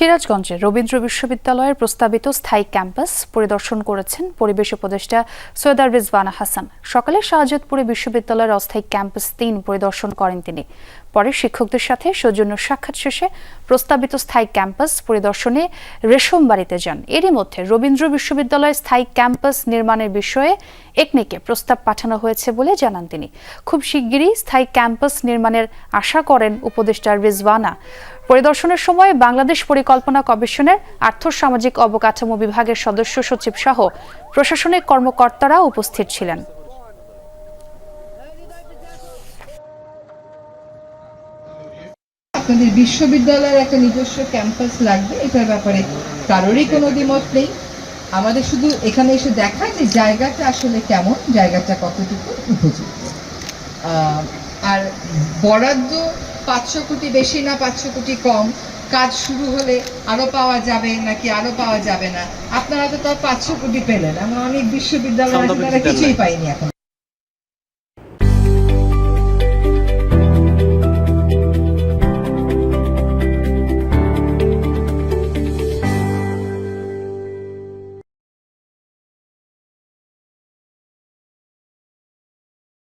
সিরাজগঞ্জে রবীন্দ্র বিশ্ববিদ্যালয়ের প্রস্তাবিত স্থায়ী ক্যাম্পাস পরিদর্শন করেছেন পরিবেশ উপদেষ্টা সৈয়দা রিজওয়ানা হাসান। সকালে শাহজাদপুরে বিশ্ববিদ্যালয়ের অস্থায়ী ক্যাম্পাস তিন পরিদর্শন করেন তিনি। পরে শিক্ষকদের সাথে সৌজন্য সাক্ষাৎ শেষে প্রস্তাবিত স্থায়ী ক্যাম্পাস পরিদর্শনে রেশম বাড়িতে যান। এরই মধ্যে রবীন্দ্র বিশ্ববিদ্যালয়ের স্থায়ী ক্যাম্পাস নির্মাণের বিষয়ে একনেকে প্রস্তাব পাঠানো হয়েছে বলে জানান তিনি। খুব শিগগিরই স্থায়ী ক্যাম্পাস নির্মাণের আশা করেন উপদেষ্টা রিজওয়ানা। পরিদর্শনের সময় বাংলাদেশ পরিকল্পনা কমিশনের আর্থসামাজিক অবকাঠামো বিভাগের সদস্য সচিব সহ প্রশাসনিক কর্মকর্তারা উপস্থিত ছিলেন। আপনাদের বিশ্ববিদ্যালয়ের একটা নিজস্ব ক্যাম্পাস লাগবে, এটার ব্যাপারে কারোরই কোনো দ্বিমত নেই। আমাদের শুধু এখানে এসে দেখা যে জায়গাটা আসলে কেমন, জায়গাটা কতটুকু উপযুক্ত। আর বরাদ্দ পাঁচশো কোটি বেশি না পাঁচশো কোটি কম? কাজ শুরু হলে আরও পাওয়া যাবে নাকি আরও পাওয়া যাবে না? আপনারা তো তার পাঁচশো কোটি পেলেন। আমরা অনেক বিশ্ববিদ্যালয় আছে তারা কিছুই পাইনি এখন।